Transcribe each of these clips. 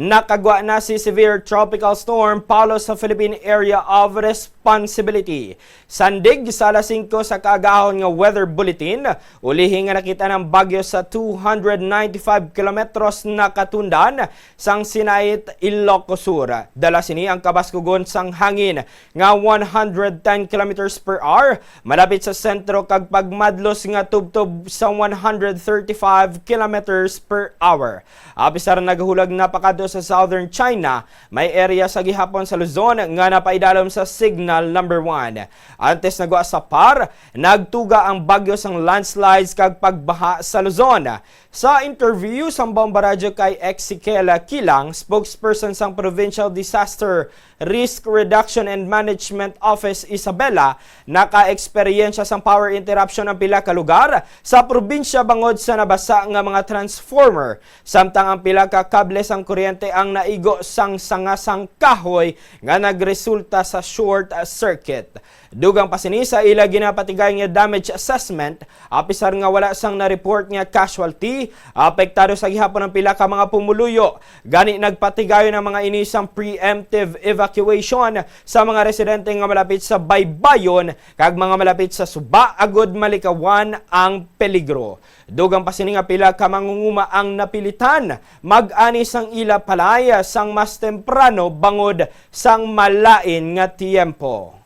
nakagwa na si severe tropical storm Paulo sa Philippine Area of Responsibility. Sandig sa alas 5 sa kaagahon nga weather bulletin, ulihin nga nakita ng bagyo sa 295 kilometros na katundan sang Sinait, Ilocos Sur. Dala sini ang kabaskugon sang hangin nga 110 kilometers per hour malapit sa sentro kag pagmadlos nga tubtob sa 135 kilometers per hour. Apisar naghulag napakado sa southern China, may area sa gihapon sa Luzon nga napaidalom sa signal number 1. Antes nagwa sa par, nagtuga ang bagyo sang landslides kag pagbaha sa Luzon. Sa interview sa Bombaradyo kay Ezekiel Kilang, spokesperson sang Provincial Disaster Risk Reduction and Management Office Isabela, naka-eksperyensya sang power interruption ang pila ka lugar sa probinsya bangod sa nabasa nga mga transformer. Samtang ang pila ka kable sang kuryente ang naigo sang sangasang kahoy nga nagresulta sa short circuit. Dugang pasini sa ila ginapatigay nga damage assessment, apisar nga wala sang na-report nga casualty, apektado sa gihapon ng pila ka mga pumuluyo. Gani nagpatigayo ng mga inisang preemptive evacuation sa mga residente nga malapit sa Baybayon kag mga malapit sa Suba, Agod, Malikawan ang peligro. Dugang pasini nga pila ka mangunguma ang napilitan, mag-ani sang ila palaya sang mas temprano bangod sang malain nga tiempo.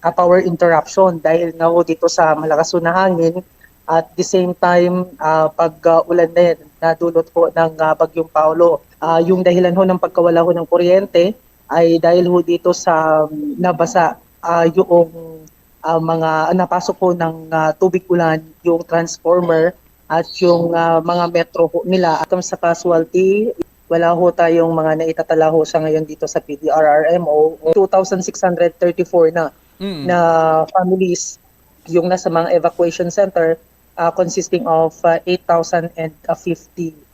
A power interruption dahil nga ho dito sa malakas na hangin. At the same time ah, pag ah, ulan na dulot po ng ah, bagyong Paulo. Ah, yung dahilan ho ng pagkawala ho ng kuryente ay dahil ho dito sa um, nabasa ah, yung ah, mga napasok ho ng ah, tubig ulan yung transformer at yung ah, mga metro ho nila. At sa casualty wala ho tayong mga naitatala ho sa ngayon dito sa PDRRMO 2,634 na na families yung nasa mga evacuation center uh, consisting of uh, 8,050